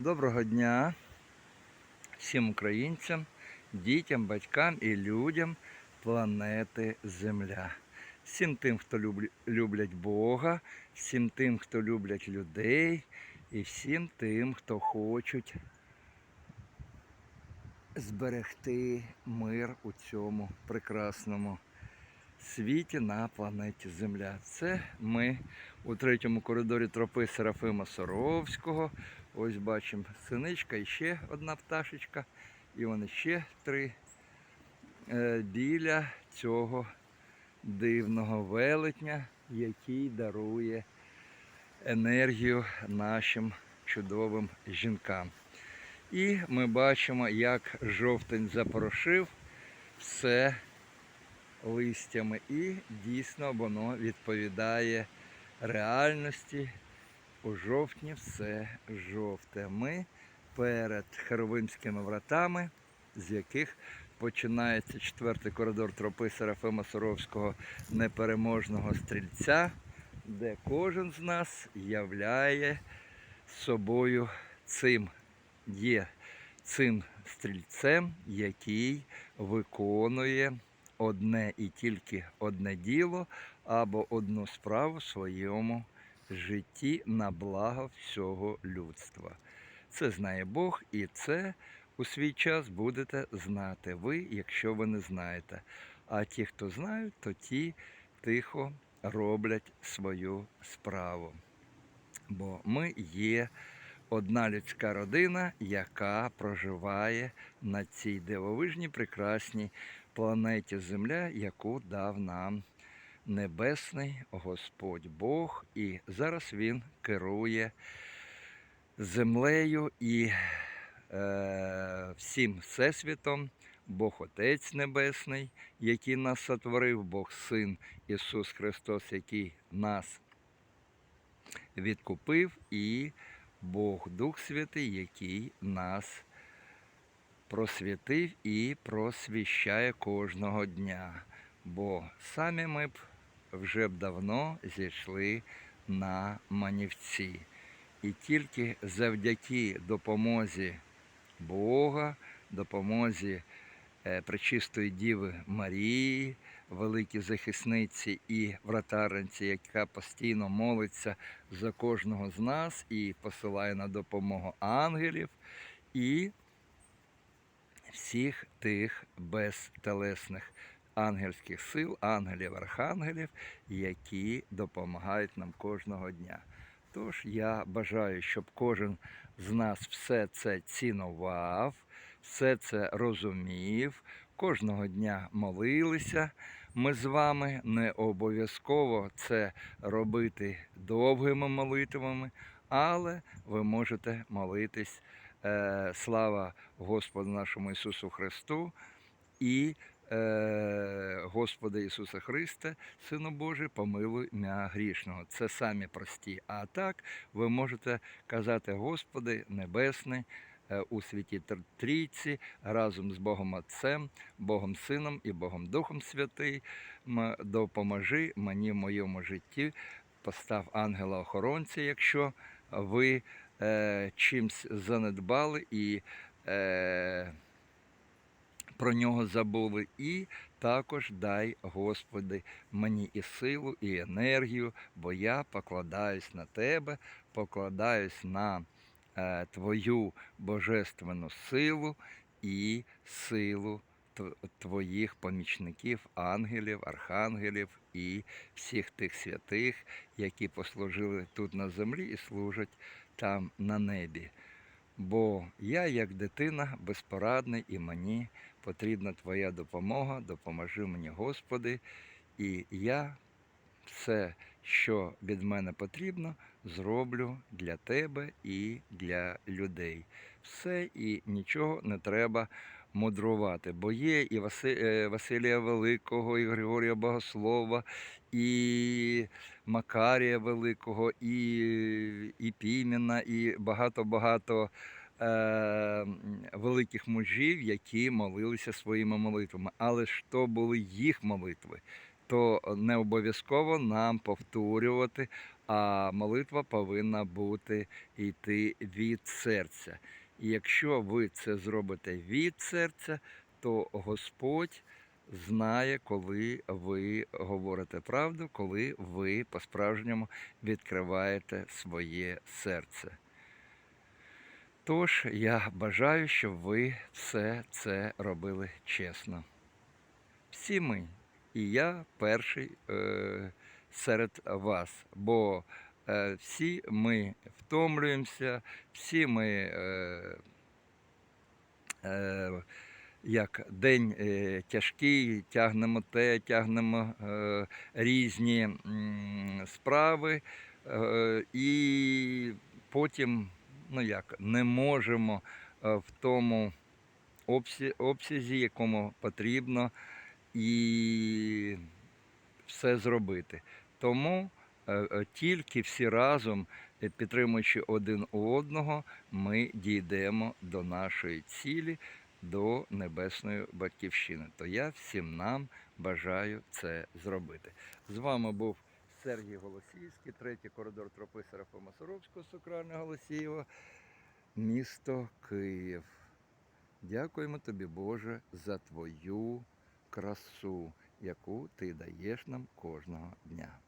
Доброго дня всім українцям, дітям, батькам і людям планети Земля. Всім тим, хто люблять Бога, всім тим, хто люблять людей, і всім тим, хто хочуть зберегти мир у цьому прекрасному світі на планеті Земля. Це ми у третьому коридорі тропи Серафима Соровського. Ось бачимо синичка і ще одна пташечка. І вони ще три е, біля цього дивного велетня, який дарує енергію нашим чудовим жінкам. І ми бачимо, як жовтень запорошив все листями. І дійсно воно відповідає реальності. У жовтні все жовте. Ми перед Херовимськими вратами, з яких починається четвертий коридор тропи Серафима Соровського непереможного стрільця, де кожен з нас являє собою цим, є цим стрільцем, який виконує одне і тільки одне діло або одну справу в своєму житті на благо всього людства. Це знає Бог, і це у свій час будете знати ви, якщо ви не знаєте. А ті, хто знають, то ті тихо роблять свою справу. Бо ми є одна людська родина, яка проживає на цій дивовижній прекрасній планеті Земля, яку дав нам Небесний Господь Бог, і зараз Він керує землею і е, всім всесвітом. Бог Отець Небесний, який нас сотворив, Бог Син Ісус Христос, який нас відкупив, і Бог Дух Святий, який нас просвятив і просвіщає кожного дня. Бо самі ми б вже б давно зійшли на манівці. І тільки завдяки допомозі Бога, допомозі е, Пречистої Діви Марії, великій захисниці і вратарниці, яка постійно молиться за кожного з нас і посилає на допомогу ангелів і всіх тих безтелесних ангельських сил, ангелів, архангелів, які допомагають нам кожного дня. Тож я бажаю, щоб кожен з нас все це цінував, все це розумів, кожного дня молилися. Ми з вами не обов'язково це робити довгими молитвами, але ви можете молитись. Е, слава Господу нашому Ісусу Христу і е, Господи Ісуса Христа, Сину Божий, помилуй мя грішного. Це самі прості. А так ви можете казати, Господи Небесний, у святій Тр- Трійці разом з Богом Отцем, Богом Сином і Богом Духом Святий, допоможи мені в моєму житті. Постав ангела-охоронця, якщо ви е, чимсь занедбали і е, про нього забули. І також дай, Господи, мені і силу, і енергію, бо я покладаюсь на Тебе, покладаюсь на е, Твою божественну силу і силу Твоїх помічників, ангелів, архангелів і всіх тих святих, які послужили тут на землі і служать там на небі. Бо я, як дитина, безпорадний, і мені потрібна Твоя допомога. Допоможи мені, Господи, і я все, що від мене потрібно, зроблю для Тебе і для людей. Все і нічого не треба мудрувати, бо є і е, Василія Великого, і Григорія Богослова, і Макарія Великого, і, і Пімена, і багато-багато е, великих мужів, які молилися своїми молитвами. Але ж то були їх молитви. То не обов'язково нам повторювати а молитва повинна бути йти від серця. І якщо ви це зробите від серця, то Господь знає, коли ви говорите правду, коли ви по-справжньому відкриваєте своє серце. Тож я бажаю, щоб ви все це робили чесно. Всі ми, і я перший е, серед вас, бо е, всі ми втомлюємося, всі ми. Е, е, як день е, тяжкий, тягнемо те, тягнемо е, різні м, справи, е, і потім, ну як, не можемо е, в тому обсязі, якому потрібно, і все зробити. Тому е, е, тільки всі разом, е, підтримуючи один у одного, ми дійдемо до нашої цілі, до небесної батьківщини. То я всім нам бажаю це зробити. З вами був Сергій Голосіївський, третій коридор тропи Серафима Соровського, Сокрального Голосієва, місто Київ. Дякуємо тобі, Боже, за твою красу, яку ти даєш нам кожного дня.